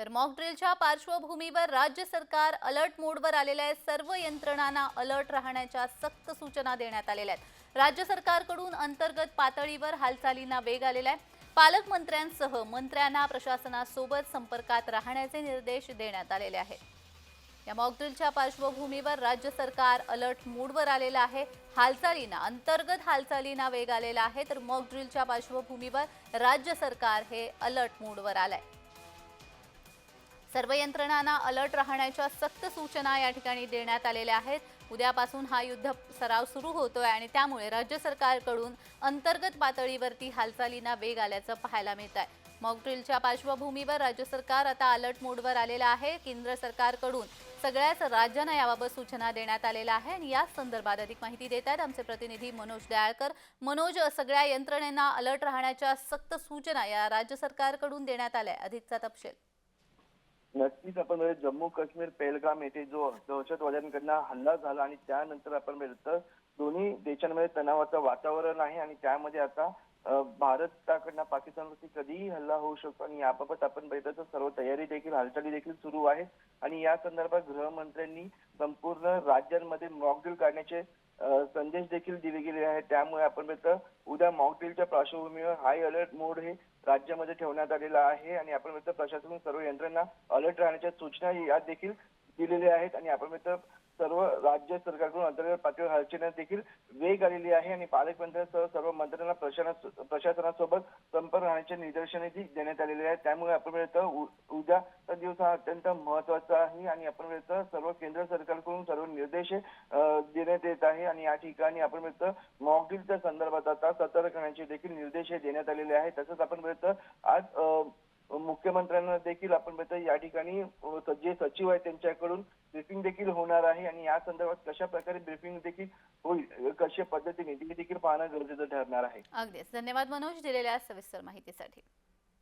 तर मॉकड्रिलच्या पार्श्वभूमीवर राज्य सरकार अलर्ट मोडवर आलेलं आहे. सर्व यंत्रणांना अलर्ट राहण्याच्या सक्त सूचना देण्यात आलेल्या आहेत. राज्य सरकारकडून अंतर्गत पातळीवर हालचालींना वेग आलेला आहे. पालकमंत्र्यांसह मंत्र्यांना प्रशासनासोबत संपर्कात राहण्याचे निर्देश देण्यात आलेले आहेत. या मॉकड्रिलच्या पार्श्वभूमीवर राज्य सरकार अलर्ट मोडवर आलेलं आहे. हालचालींना अंतर्गत हालचालींना वेग आलेला आहे. तर मॉकड्रिलच्या पार्श्वभूमीवर राज्य सरकार हे अलर्ट मोडवर आलंय. सर्व यंत्रणांना अलर्ट राहण्याच्या सक्त सूचना या ठिकाणी देण्यात आलेल्या आहेत. उद्यापासून हा युद्ध सराव सुरू होतोय आणि त्यामुळे राज्य सरकारकडून अंतर्गत पातळीवरती हालचालींना वेग आल्याचं पाहायला मिळत आहे मॉकड्रिलच्या पार्श्वभूमीवर राज्य सरकार आता अलर्ट मोडवर आलेलं आहे. केंद्र सरकारकडून सगळ्याच राज्यांना याबाबत सूचना देण्यात आलेल्या आहे आणि या संदर्भात अधिक माहिती देत आहेत आमचे प्रतिनिधी मनोज दयाळकर. मनोज सगळ्या यंत्रणेना अलर्ट राहण्याच्या सक्त सूचना या राज्य सरकारकडून देण्यात आल्या अधिकचा तपशील. नक्कीच आपण जम्मू काश्मीर पेलगाम येथे जो दहशतवाद्यांकडनं हल्ला झाला आणि त्यानंतर आपण बघितलं दोन्ही देशांमध्ये तणावाचं वातावरण आहे आणि त्यामध्ये आता भारताकडनं पाकिस्तानवरती कधीही हल्ला होऊ शकतो आणि याबाबत आपण बघितलं सर्व तयारी देखील हालचाली देखील सुरू आहे. आणि या संदर्भात गृहमंत्र्यांनी संपूर्ण राज्यांमध्ये मॉकड्रिल काढण्याचे संदेश देखील दिले गेले आहेत. त्यामुळे आपण बघितलं उद्या मॉकड्रिलच्या पार्श्वभूमीवर हाय अलर्ट मोड हे राज्यामध्ये ठेवण्यात आलेला आहे. आणि आपण बघितलं प्रशासन सर्व यंत्रणा अलर्ट राहण्याच्या सूचना यात देखील दिलेल्या आहेत. आणि आपण बघितलं सर्व राज्य सरकारकडून अंतर्गत पातळीवर हालचालींना देखील वेग आलेली आहे. आणि पालकमंत्र्यांसह सर्व मंत्र्यांना प्रशासना प्रशासनासोबत संपर्क राहण्याचे निर्देशने देण्यात आलेले आहेत त्यामुळे आपण बघितलं उ- उद्याचा दिवस हा अत्यंत महत्त्वाचा आहे आणि आपण बघितलं सर्व केंद्र सरकारकडून सर्व निर्देश देण्यात येत आहे आणि या ठिकाणी आपण बघितलं मॉकड्रीलच्या संदर्भात आता सतर्क राहण्याचे देखील निर्देश देण्यात आलेले आहेत. तसंच आपण बघितलं आज मुख्यमंत्र्यांना देखील आपण या ठिकाणी जे सचिव आहेत त्यांच्याकडून ब्रिफिंग देखील होणार आहे आणि या संदर्भात कशा प्रकारे ब्रिफिंग देखील होईल कशा पद्धतीने देखील पाहणं गरजेचं ठरणार आहे. अगदीच. धन्यवाद मनोज दिलेल्या सविस्तर माहितीसाठी.